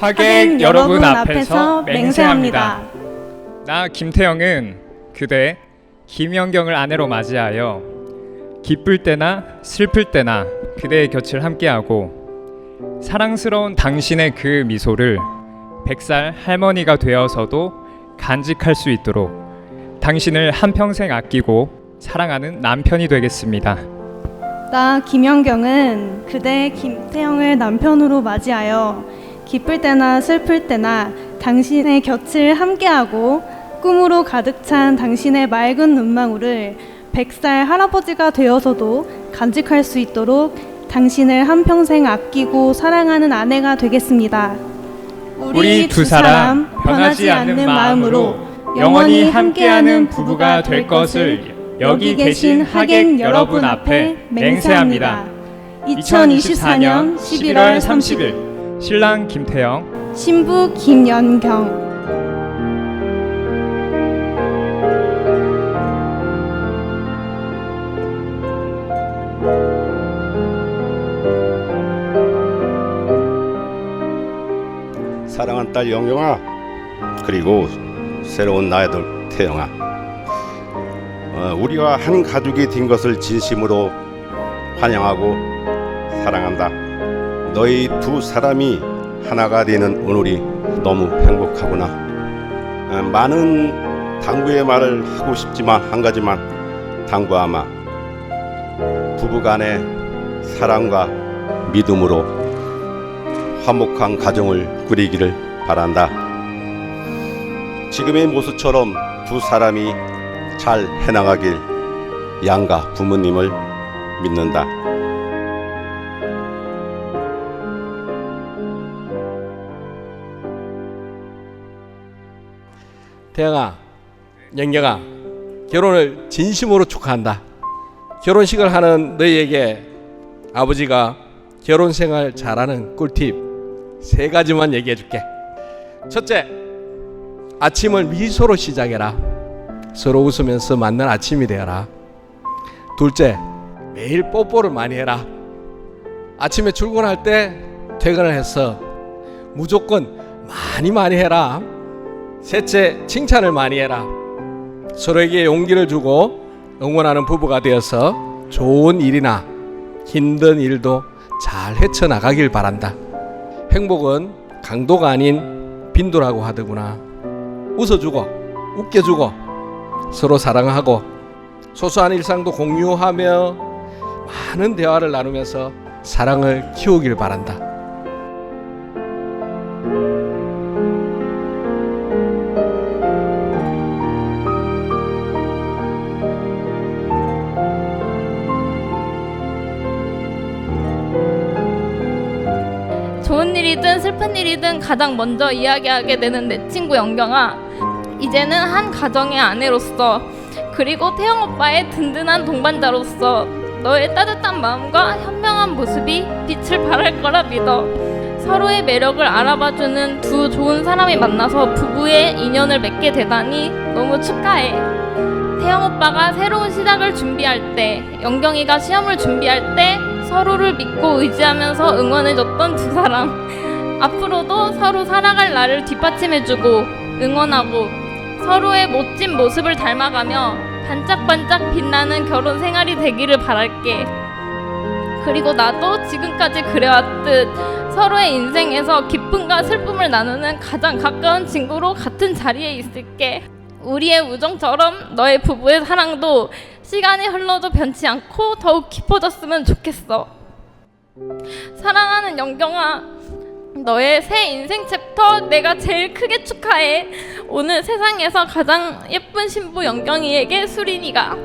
하객 여러분 앞에서 맹세합니다. 나 김태영은 그대 김연경을 아내로 맞이하여 기쁠 때나 슬플 때나 그대의 곁을 함께하고 사랑스러운 당신의 그 미소를 백살 할머니가 되어서도 간직할 수 있도록 당신을 한평생 아끼고 사랑하는 남편이 되겠습니다. 나 김연경은 그대 김태영을 남편으로 맞이하여 기쁠 때나 슬플 때나 당신의 곁을 함께하고 꿈으로 가득 찬 당신의 맑은 눈망울을 백살 할아버지가 되어서도 간직할 수 있도록 당신을 한평생 아끼고 사랑하는 아내가 되겠습니다. 우리 두 사람 변하지 않는 마음으로 영원히 함께하는 부부가 될 것을 여기 계신 하객 여러분 앞에 맹세합니다. 2024년 11월 30일 신랑 김태영. 신부 김연경. 사랑한 딸 영경아 그리고 새로운 나의 아들 태영아. 어, 우리가 한 가족이 된 것을 진심으로 환영하고 사랑한다 너희 두 사람이 하나가 되는 오늘이 너무 행복하구나 어, 많은 당부의 말을 하고 싶지만 한 가지만 당부하마 부부간의 사랑과 믿음으로 화목한 가정을 꾸리기를 바란다. 지금의 모습처럼 두 사람이 잘 해나가길 양가 부모님을 믿는다. 태영아, 영경아, 결혼을 진심으로 축하한다. 결혼식을 하는 너희에게 아버지가 결혼 생활 잘하는 꿀팁 세 가지만 얘기해 줄게. 첫째, 아침을 미소로 시작해라. 서로 웃으면서 맞는 아침이 되어라. 둘째, 매일 뽀뽀를 많이 해라. 아침에 출근할 때 퇴근을 해서 무조건 많이 많이 해라. 셋째, 칭찬을 많이 해라. 서로에게 용기를 주고 응원하는 부부가 되어서 좋은 일이나 힘든 일도 잘 헤쳐나가길 바란다. 행복은 강도가 아닌 빈도라고 하더구나. 웃어주고, 웃겨주고, 서로 사랑하고, 소소한 일상도 공유하며 많은 대화를 나누면서 사랑을 키우길 바란다. 일이든 슬픈 일이든 가장 먼저 이야기하게 되는 내 친구 영경아 이제는 한 가정의 아내로서 그리고 태영 오빠의 든든한 동반자로서 너의 따뜻한 마음과 현명한 모습이 빛을 발할 거라 믿어 서로의 매력을 알아봐주는 두 좋은 사람이 만나서 부부의 인연을 맺게 되다니 너무 축하해 태영 오빠가 새로운 시작을 준비할 때, 영경이가 시험을 준비할 때 서로를 믿고 의지하면서 응원해줬던 두 사람. 앞으로도 서로 살아갈 나를 뒷받침해주고 응원하고 서로의 멋진 모습을 닮아가며 반짝반짝 빛나는 결혼 생활이 되기를 바랄게. 그리고 나도 지금까지 그래왔듯 서로의 인생에서 기쁨과 슬픔을 나누는 가장 가까운 친구로 같은 자리에 있을게. 우리의 우정처럼 너의 부부의 사랑도 시간이 흘러도 변치 않고 더욱 깊어졌으면 좋겠어. 사랑하는 영경아, 너의 새 인생 챕터 내가 제일 크게 축하해. 오늘 세상에서 가장 예쁜 신부 영경이에게 수린이가.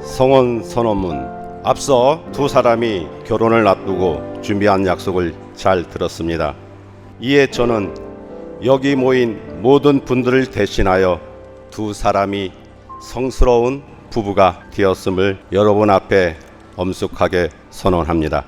성원 선언문 앞서 두 사람이 결혼을 앞두고 준비한 약속을 잘 들었습니다. 이에 저는 여기 모인 모든 분들을 대신하여 두 사람이 성스러운 부부가 되었음을 여러분 앞에 엄숙하게 선언합니다.